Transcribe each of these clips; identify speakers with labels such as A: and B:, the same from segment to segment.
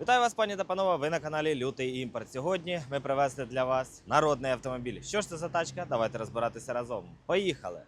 A: Вітаю вас, пані та панове. Ви на каналі Лютий імпорт. Сьогодні ми привезли для вас народний автомобіль. Що ж це за тачка? Давайте розбиратися разом. Поїхали!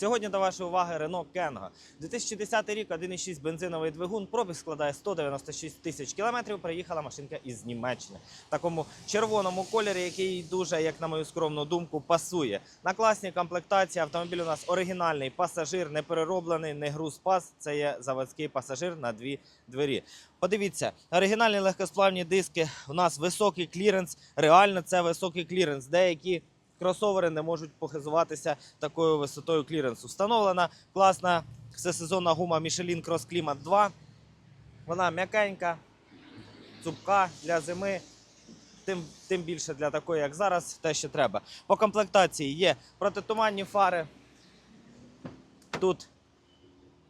A: Сьогодні до вашої уваги Renault Kengo. 2010 рік, 1,6 бензиновий двигун, пробіг складає 196 тисяч кілометрів. Приїхала машинка із Німеччини. В такому червоному кольорі, який дуже, як на мою скромну думку, пасує. На класній комплектації автомобіль у нас оригінальний пасажир, не перероблений, не груз пас. Це є заводський пасажир на дві двері. Подивіться, оригінальні легкосплавні диски. У нас високий кліренс. Реально це високий кліренс. Деякі кросовери не можуть похизуватися такою висотою кліренсу. Встановлена класна всесезонна гума Michelin Cross Climate 2. Вона м'якенька, цупка для зими. Тим, тим більше для такої, як зараз, те, що треба. По комплектації є протитуманні фари. Тут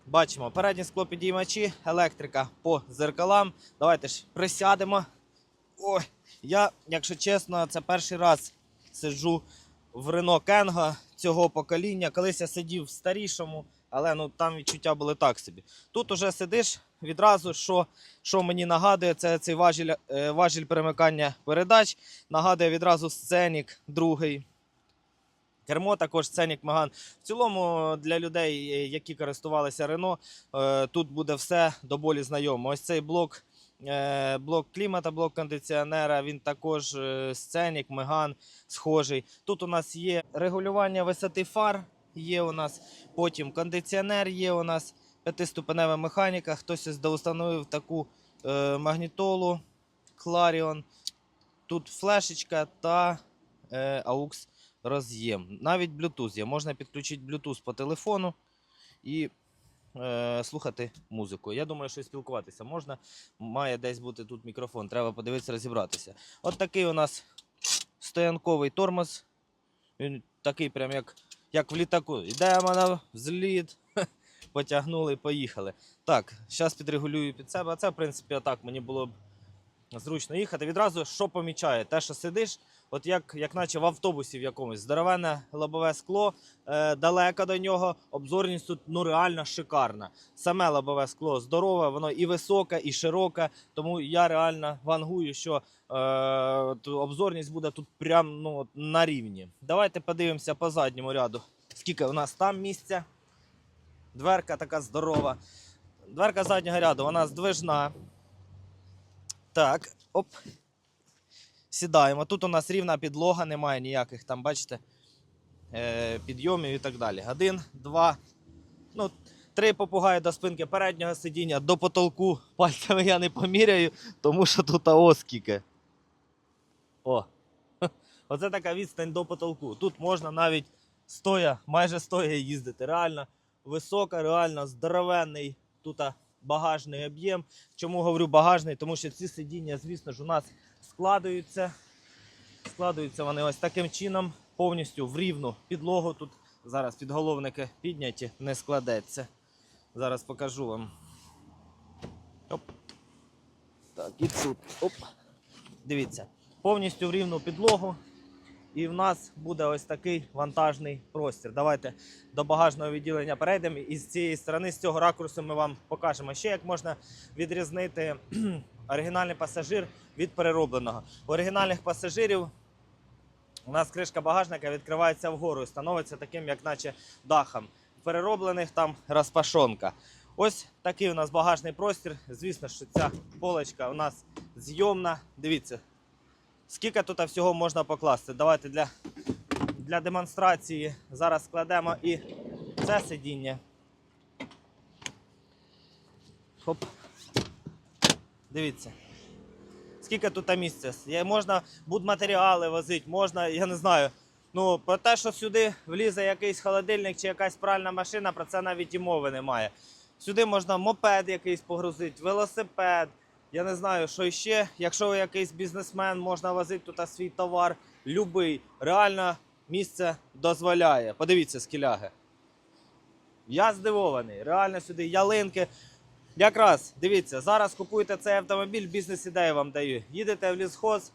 A: бачимо передні склопідіймачі, електрика по зеркалам. Давайте ж присядемо. Ой, я, якщо чесно, це перший раз сиджу в Renault Kengo цього покоління. Колись я сидів в старішому, але ну там відчуття були так собі. Тут уже сидиш відразу, що, що мені нагадує, це цей важіль, е, важіль перемикання передач. Нагадує відразу сценік другий. Кермо також Сценік Меган. В цілому для людей, які користувалися Renault, е, тут буде все до болі знайомо. Ось цей блок, блок клімата, блок кондиціонера, він також е, Сценік, Меган схожий. Тут у нас є регулювання висоти фар, є у нас потім кондиціонер, є у нас п'ятиступенева механіка. Хтось ось доустановив таку е, магнітолу Clarion. Тут флешечка та е, AUX роз'єм. Навіть Bluetooth є. Можна підключити Bluetooth по телефону і е, слухати музику. Я думаю, що спілкуватися можна. Має десь бути тут мікрофон. Треба подивитися, розібратися. От такий у нас стоянковий тормоз. Він такий, прям як, як в літаку. Йдемо на взліт. Потягнули і поїхали. Так, зараз підрегулюю під себе. А це, в принципі, отак мені було б зручно їхати. Відразу що помічає? Те, що сидиш, от як, як наче в автобусі в якомусь здоровенне лобове скло, е, далеко до нього. Обзорність тут ну реально шикарна. Саме лобове скло здорове, воно і високе, і широке. Тому я реально вангую, що е, обзорність буде тут прям ну, на рівні. Давайте подивимося по задньому ряду. Скільки у нас там місця? Дверка така здорова. Дверка заднього ряду, вона здвижна. Так, оп. Сідаємо. Тут у нас рівна підлога, немає ніяких там, бачите, е, підйомів і так далі. Один, два, ну, три попугаї до спинки переднього сидіння, до потолку. Пальцями я не поміряю, тому що тут ось скільки. О. Оце така відстань до потолку. Тут можна навіть стоя, майже стоя їздити. Реально висока, реально здоровенний тут багажний об'єм. Чому говорю багажний? Тому що ці сидіння, звісно ж, у нас складаються. Складаються вони ось таким чином, повністю в рівну підлогу. Тут зараз підголовники підняті, не складеться. Зараз покажу вам. Оп. Так, і тут. Оп. Дивіться, повністю в рівну підлогу. І в нас буде ось такий вантажний простір. Давайте до багажного відділення перейдемо. І з цієї сторони, з цього ракурсу, ми вам покажемо ще, як можна відрізнити оригінальний пасажир від переробленого. У оригінальних пасажирів у нас кришка багажника відкривається вгору і становиться таким, як наче дахом. Перероблених там розпашонка. Ось такий у нас багажний простір. Звісно, що ця полочка у нас зйомна. Дивіться, скільки тут всього можна покласти. Давайте для, для демонстрації зараз складемо і це сидіння. Хоп. Дивіться. Скільки тут місця? Є- Можна будматеріали возити, можна, я не знаю. Ну, про те, що сюди влізе якийсь холодильник чи якась пральна машина, про це навіть і мови немає. Сюди можна мопед якийсь погрузити, велосипед. Я не знаю, що ще. Якщо ви якийсь бізнесмен, можна возити тут свій товар, любий. Реально місце дозволяє. Подивіться, скіляги. Я здивований. Реально сюди ялинки. Якраз дивіться, зараз купуєте цей автомобіль, бізнес-ідею вам даю. Їдете в лісхоз,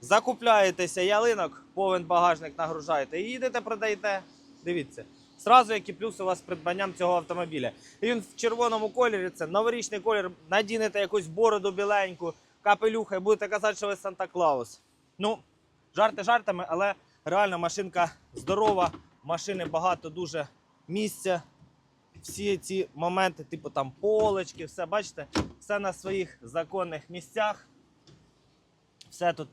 A: закупляєтеся ялинок, повен багажник нагружаєте і їдете, продаєте. Дивіться, Зразу які плюси у вас з придбанням цього автомобіля. І він в червоному кольорі, це новорічний колір, надінете якусь бороду біленьку, капелюха і будете казати, що ви Санта-Клаус. Ну, жарти жартами, але реально машинка здорова, машини багато дуже місця. Всі ці моменти, типу там полочки, все, бачите, все на своїх законних місцях. Все тут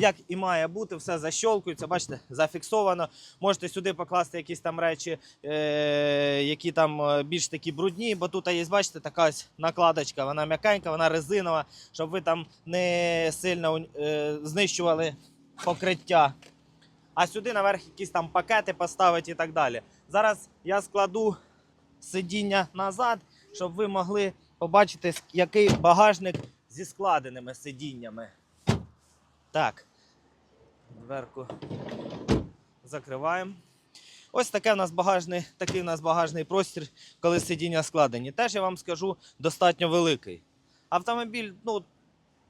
A: як і має бути, все защолкується, бачите, зафіксовано. Можете сюди покласти якісь там речі, е- які там е, більш такі брудні, бо тут є, бачите, така ось накладочка, вона м'якенька, вона резинова, щоб ви там не сильно е- знищували покриття. А сюди наверх якісь там пакети поставити і так далі. Зараз я складу сидіння назад, щоб ви могли побачити, який багажник зі складеними сидіннями. Так. Дверку закриваємо. Ось таке в нас багажний, такий у нас багажний простір, коли сидіння складені. Теж я вам скажу, достатньо великий. Автомобіль, ну,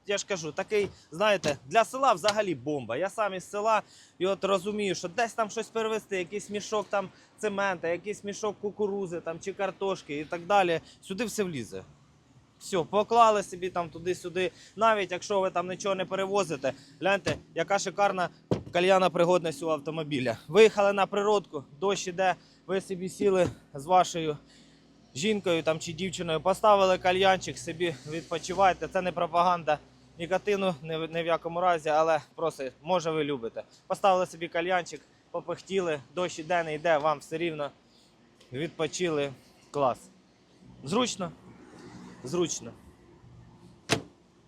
A: я ж кажу, такий, знаєте, для села взагалі бомба. Я сам із села і от розумію, що десь там щось перевезти, якийсь мішок там цемента, якийсь мішок кукурузи там, чи картошки і так далі. Сюди все влізе. Все, поклали собі там туди-сюди. Навіть якщо ви там нічого не перевозите, гляньте, яка шикарна кальяна пригодність у автомобіля. Виїхали на природку, дощ іде, ви собі сіли з вашою жінкою там, чи дівчиною, поставили кальянчик, собі відпочивайте. Це не пропаганда нікотину ні в, якому разі, але просто може ви любите. Поставили собі кальянчик, попихтіли, дощ іде, не йде, вам все рівно відпочили. Клас. Зручно? Зручно.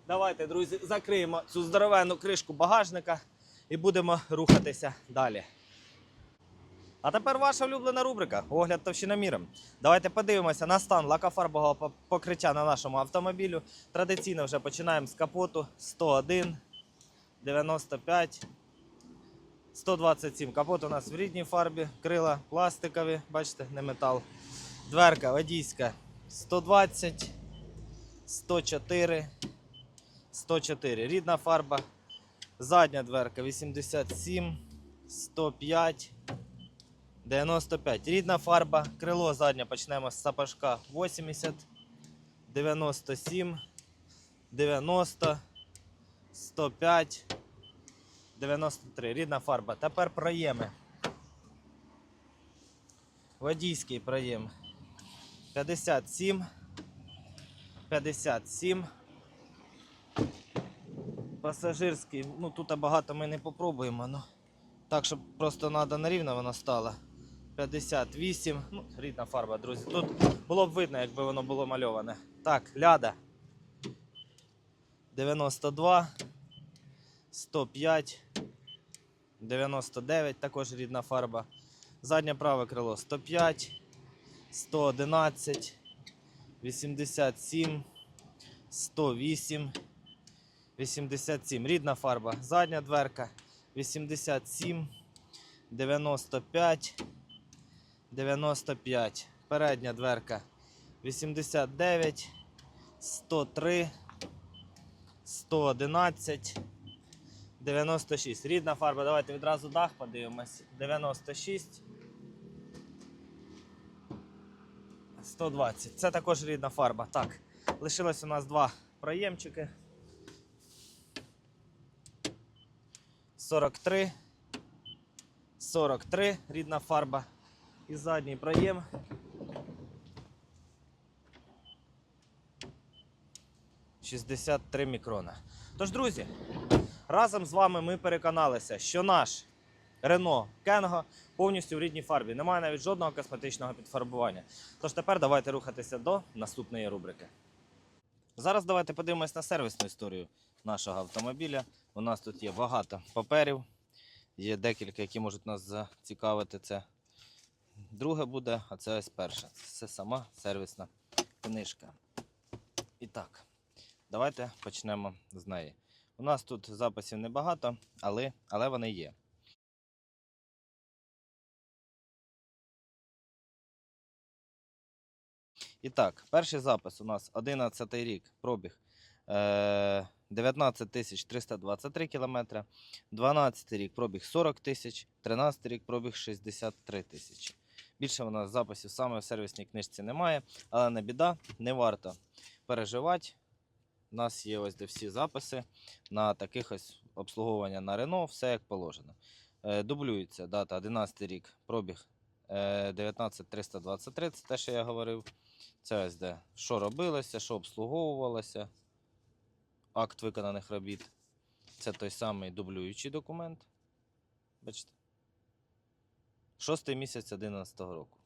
A: Давайте, друзі, закриємо цю здоровенну кришку багажника і будемо рухатися далі. А тепер ваша улюблена рубрика Огляд товщиноміром. Давайте подивимося на стан лакофарбового покриття на нашому автомобілю. Традиційно вже починаємо з капоту 101, 95, 127. Капот у нас в рідній фарбі, крила пластикові, бачите, не метал. Дверка водійська 120, 104, 104. Рідна фарба. Задня дверка 87, 105, 95. Рідна фарба. Крило заднє почнемо з сапожка 80, 97, 90, 105, 93. Рідна фарба. Тепер проєми. Водійський проєм 57, 57. Пасажирський, ну тут багато ми не попробуємо, ну так, щоб просто треба на рівно воно стало. 58, ну, рідна фарба, друзі. Тут було б видно, якби воно було мальоване. Так, ляда. 92, 105, 99, також рідна фарба. Заднє праве крило 105, 111, 87, 108. 87. Рідна фарба. Задня дверка 87, 95, 95. Передня дверка 89, 103, 111, 96. Рідна фарба. Давайте відразу дах подивимось. 96. 120. Це також рідна фарба. Так, лишилось у нас два проємчики. 43, 43, рідна фарба і задній проєм. Шістдесят три мікрона. Тож, друзі, разом з вами ми переконалися, що наш Renault Kengo повністю в рідній фарбі. Немає навіть жодного косметичного підфарбування. Тож тепер давайте рухатися до наступної рубрики. Зараз давайте подивимось на сервісну історію нашого автомобіля. У нас тут є багато паперів. Є декілька, які можуть нас зацікавити. Це друге буде, а це ось перше. Це сама сервісна книжка. І так, давайте почнемо з неї. У нас тут записів небагато, але, але вони є. І так, перший запис у нас 11 рік пробіг. Е, 19 тисяч 323 кілометри, 12 рік пробіг 40 тисяч, 13 рік пробіг 63 тисячі. Більше у нас записів саме в сервісній книжці немає, але не біда, не варто переживати. У нас є ось де всі записи на таких ось обслуговування на Рено, все як положено. Е, Дублюється дата 11 рік, пробіг е, 19323, це те, що я говорив. Це ось де що робилося, що обслуговувалося, акт виконаних робіт. Це той самий дублюючий документ. Бачите? Шостий місяць 11 року.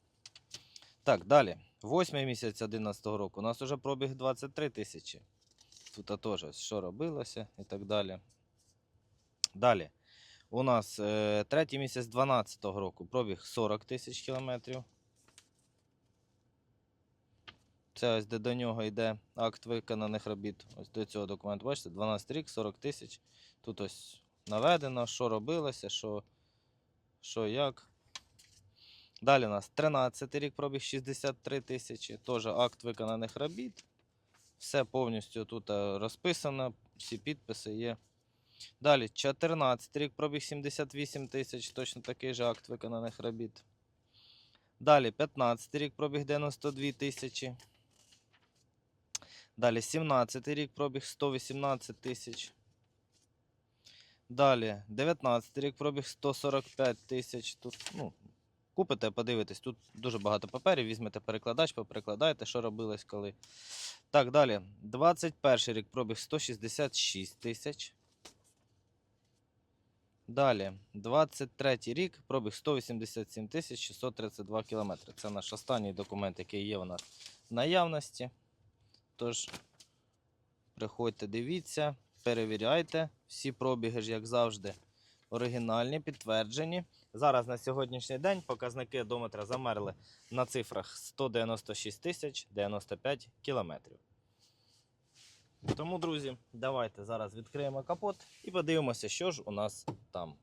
A: Так, далі. Восьмий місяць 11 року. У нас вже пробіг 23 тисячі. Тут теж що робилося і так далі. Далі. У нас е, третій місяць 12 року пробіг 40 тисяч кілометрів. Це ось де до нього йде акт виконаних робіт. Ось до цього документу. Бачите, 12 рік, 40 тисяч. Тут ось наведено, що робилося, що, що як. Далі у нас 13 рік пробіг 63 тисячі. Теж акт виконаних робіт. Все повністю тут е, розписано, всі підписи є. Далі 14 рік пробіг 78 тисяч, точно такий же акт виконаних робіт. Далі 15 рік пробіг 92 тисячі. Далі 17 рік пробіг 118 тисяч. Далі 19 рік пробіг 145 тисяч. Тут, ну, купите, подивитесь, тут дуже багато паперів, візьмете перекладач, поперекладайте, що робилось коли. Так, далі. 21 рік пробіг 166 тисяч. Далі, 23 рік, пробіг 187 тисяч 632 кілометри. Це наш останній документ, який є у нас в наявності. Тож, приходьте, дивіться, перевіряйте. Всі пробіги ж, як завжди, оригінальні, підтверджені. Зараз на сьогоднішній день показники одометра замерли на цифрах 196 тисяч 95 кілометрів. Тому, друзі, давайте зараз відкриємо капот і подивимося, що ж у нас там.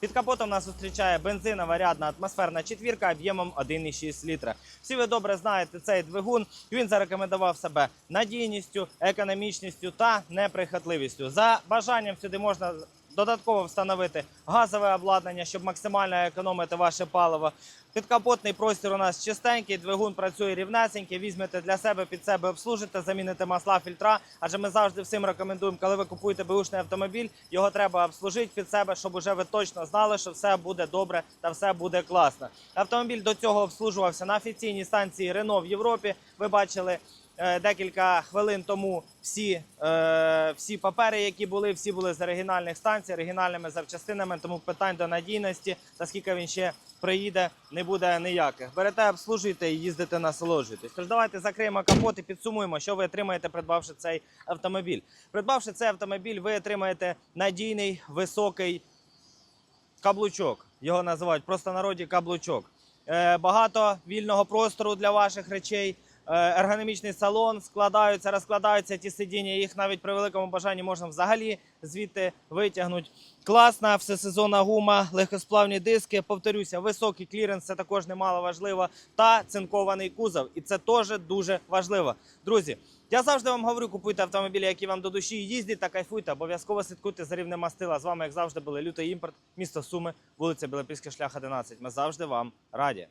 A: Під капотом нас зустрічає бензинова рядна атмосферна четвірка об'ємом 1,6 літра. Всі ви добре знаєте цей двигун. Він зарекомендував себе надійністю, економічністю та неприхотливістю. За бажанням сюди можна додатково встановити газове обладнання, щоб максимально економити ваше паливо. Підкапотний простір у нас чистенький, двигун працює рівнесенький. Візьмете для себе під себе, обслужите, заміните масла, фільтра. Адже ми завжди всім рекомендуємо, коли ви купуєте беушний автомобіль, його треба обслужити під себе, щоб уже ви точно знали, що все буде добре та все буде класно. Автомобіль до цього обслужувався на офіційній станції Renault в Європі. Ви бачили. Е, Декілька хвилин тому всі, е, всі папери, які були, всі були з оригінальних станцій, оригінальними запчастинами, тому питань до надійності та скільки він ще приїде, не буде ніяких. Берете, обслужуйте і їздите, насолоджуйтесь. Тож давайте закриємо капот і підсумуємо, що ви отримаєте, придбавши цей автомобіль. Придбавши цей автомобіль, ви отримаєте надійний високий каблучок. Його називають просто народі каблучок. Е, багато вільного простору для ваших речей. Е, Ергономічний салон складаються, розкладаються ті сидіння. Їх навіть при великому бажанні можна взагалі звідти витягнути. Класна всесезонна гума, легкосплавні диски. Повторюся, високий кліренс це також немало важливо. Та цинкований кузов. І це теж дуже важливо. Друзі, я завжди вам говорю, купуйте автомобілі, які вам до душі, їздіть та кайфуйте. Обов'язково слідкуйте за рівнем мастила. З вами, як завжди, були лютий імпорт, місто Суми, вулиця Білопільський шлях 11. Ми завжди вам раді.